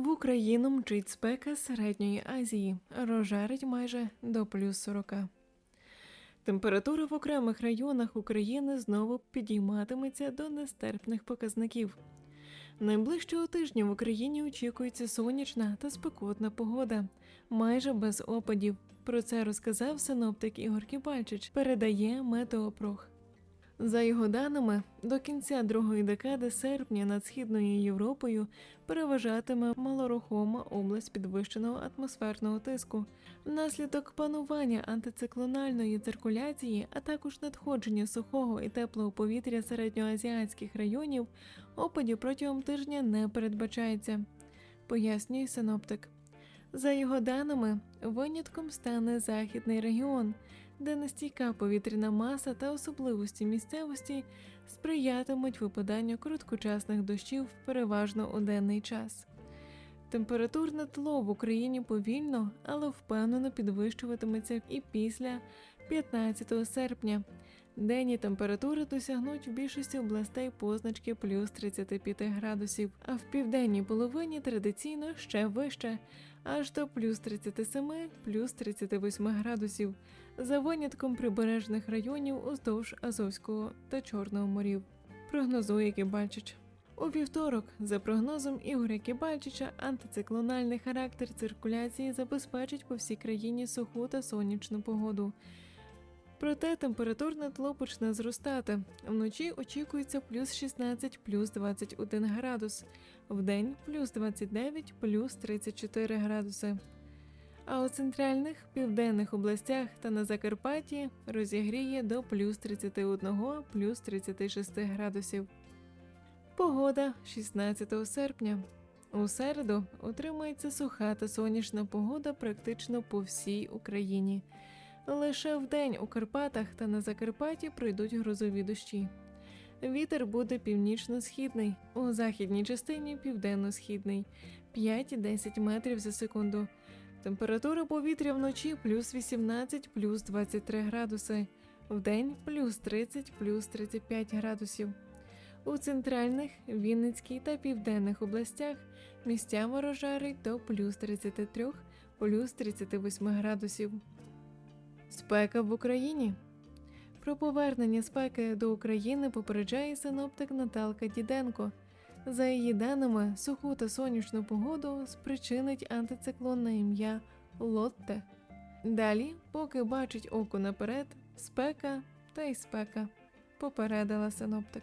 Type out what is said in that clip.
В Україну мчить спека середньої Азії, розжарить майже до плюс 40. Температура в окремих районах України знову підійматиметься до нестерпних показників. Найближчого тижня в Україні очікується сонячна та спекотна погода, майже без опадів. Про це розказав синоптик Ігор Кібальчич, передає Метеопрох. За його даними, до кінця другої декади серпня над східною Європою переважатиме малорухома область підвищеного атмосферного тиску. Внаслідок панування антициклональної циркуляції, а також надходження сухого і теплого повітря середньоазіатських районів, опадів протягом тижня не передбачається, пояснює синоптик. За його даними, винятком стане західний регіон, де нестійка повітряна маса та особливості місцевості сприятимуть випаданню короткочасних дощів переважно у денний час. Температурне тло в Україні повільно, але впевнено підвищуватиметься і після 15 серпня. Денні температури досягнуть в більшості областей позначки плюс 35 градусів, а в південній половині традиційно ще вище, аж до плюс 37, плюс 38 градусів, за винятком прибережних районів уздовж Азовського та Чорного морів. Прогнозує Кібальчич. У вівторок, за прогнозом Ігоря Кібальчича, антициклональний характер циркуляції забезпечить по всій країні суху та сонячну погоду. Проте температурне тло почне зростати. Вночі очікується плюс 16, плюс 21 градус, вдень плюс 29, плюс 34 градуси. А у центральних південних областях та на Закарпатті розігріє до плюс 31, плюс 36 градусів. Погода 16 серпня. У середу утримується суха та сонячна погода практично по всій Україні. Лише вдень у Карпатах та на Закарпатті пройдуть грозові дощі. Вітер буде північно-східний, у західній частині південно-східний 5-10 метрів за секунду. Температура повітря вночі плюс 18, плюс 23 градуси, вдень плюс 30, плюс 35 градусів. У центральних, Вінницькій та південних областях місцями розжарить до плюс 33, плюс 38 градусів. Спека в Україні. Про повернення спеки до України попереджає синоптик Наталка Діденко. За її даними, суху та сонячну погоду спричинить антициклон на ім'я Лотте. Далі, поки бачить око наперед, спека та й спека, попередила синоптик.